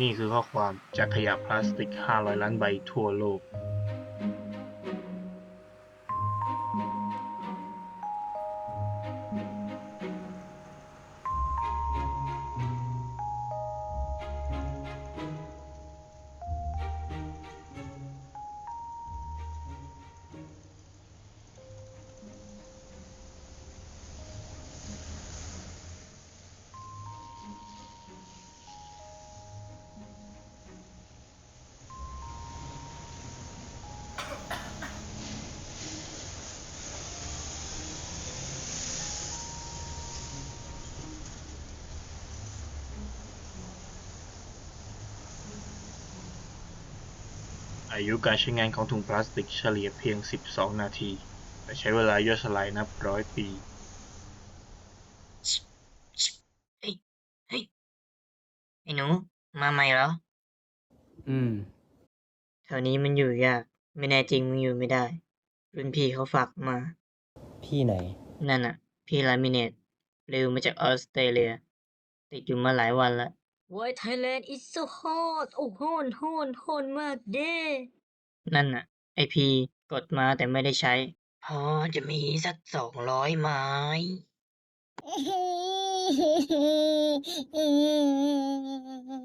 นี่คือข้อความจากขยะพลาสติก 500 ล้านใบทั่วโลก อายุการใช้งานของถุงพลาสติกเฉลี่ยเพียง 12 นาที แต่ใช้เวลาย่อยสลายนับร้อยปีเฮ้ยเฮ้ยไอ้หนู มาใหม่เหรอ อืมแถวนี้มันอยู่ยาก ไม่แน่จริงมึงอยู่ไม่ได้ รุ่นพี่เขาฝากมา พี่ไหน นั่นน่ะ พี่ลามิเนตเร็วมาจากออสเตรเลีย ติดอยู่มาหลายวันละ Why Thailand is so hot โอ้โหนโหนโหนมากเด้นั่นน่ะ ไอพีกดมาแต่ไม่ได้ใช้ พอจะมีสักสองร้อยไม้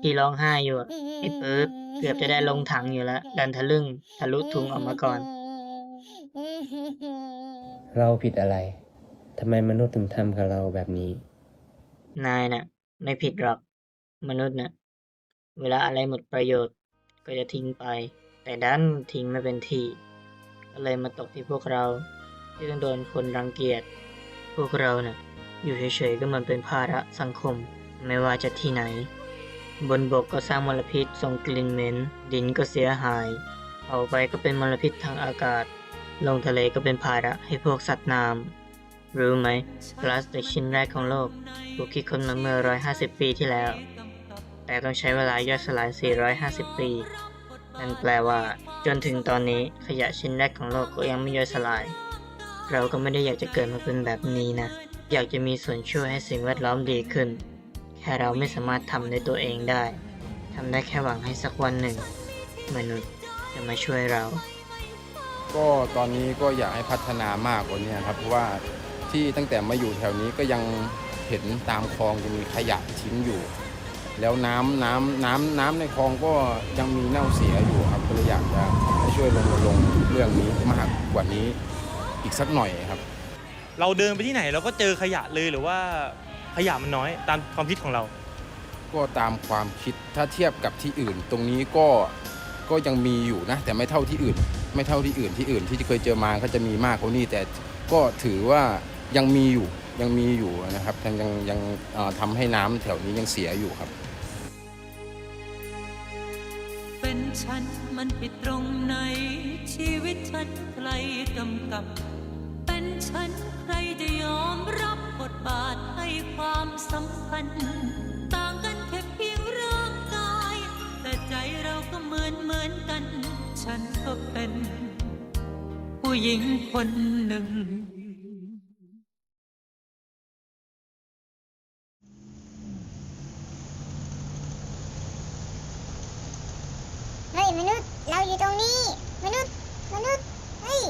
พี่ร้องไห้อยู่อะไอ้ปึ๊บเกือบจะได้ลงถังอยู่แล้ว ดันทะลึ่งทะลุทุงออกมาก่อน เราผิดอะไร ทำไมมนุษย์ถึงทำกับเราแบบนี้ นายน่ะ ไม่ผิดหรอก มนุษย์น่ะเวลาอะไรหมดประโยชน์ก็จะทิ้งไป แต่ดันทิ้งไม่เป็นทีก็เลยมาตกที่พวกเราที่ต้องโดนคนรังเกียจพวกเราน่ะอยู่เฉยๆก็เหมันเป็นภาระสังคม ไม่ว่าจะที่ไหน บนบกก็สร้างมลพิษส่งกลิ่นเหม็น ดินก็เสียหายเผาไปก็เป็นมลพิษทางอากาศ ลงทะเลก็เป็นภาระให้พวกสัตว์น้ำรู้ไหมพลาสติกชิ้นแรกของโลกถูกคิดค้นมาเมื่อ 150 ปีที่แล้ว แต่ต้องใช้เวลาย่อยสลาย 450 ปี นั่นแปลว่า จนถึงตอนนี้ขยะชิ้นแรกของโลกก็ยังไม่ย่อยสลาย เราก็ไม่ได้อยากจะเกิดมาเป็นแบบนี้นะ อยากจะมีส่วนช่วยให้สิ่งแวดล้อมดีขึ้น แค่เราไม่สามารถทำด้วยตัวเองได้ทำได้แค่หวังให้สักวันหนึ่ง มนุษย์จะมาช่วยเรา ก็ตอนนี้ก็อยากให้พัฒนามากกว่านี้ครับเพราะว่าที่ตั้งแต่มาอยู่แถวนี้ก็ยังเห็นตามคลองจะมีขยะทิ้งอยู่ แล้วน้ำน้ำน้ำน้ำในคลองก็ยังมีเน่าเสียอยู่ครับก็เลยอยากจะให้ช่วยรณรงค์เรื่องนี้มากกว่านี้อีกสักหน่อยครับ เราเดินไปที่ไหนเราก็เจอขยะเลยหรือว่าขยะมันน้อยตามความคิดของเรา ก็ตามความคิดถ้าเทียบกับที่อื่น ตรงนี้ก็ก็ยังมีอยู่นะ แต่ไม่เท่าที่อื่น ไม่เท่าที่อื่นที่อื่น ที่เคยเจอมาก็จะมีมากกว่านี้แต่ก็ถือว่ายังมีอยู่ยังมีอยู่นะครับยังยังยังเอ่อทำให้น้ำแถวนี้ยังเสียอยู่ครับ ฉันมันผิดตรงไหน ชีวิตฉันใครกำกับ เป็นฉันใครจะยอมรับบทบาทให้ความสำคัญ ต่างกันแค่เพียงร่างกาย แต่ใจเราก็เหมือนเหมือนกัน ฉันก็เป็น ผู้หญิงคนหนึ่ง เฮ้ยมนุษย์ เราอยู่ตรงนี้ มนุษย์ มนุษย์ เฮ้ย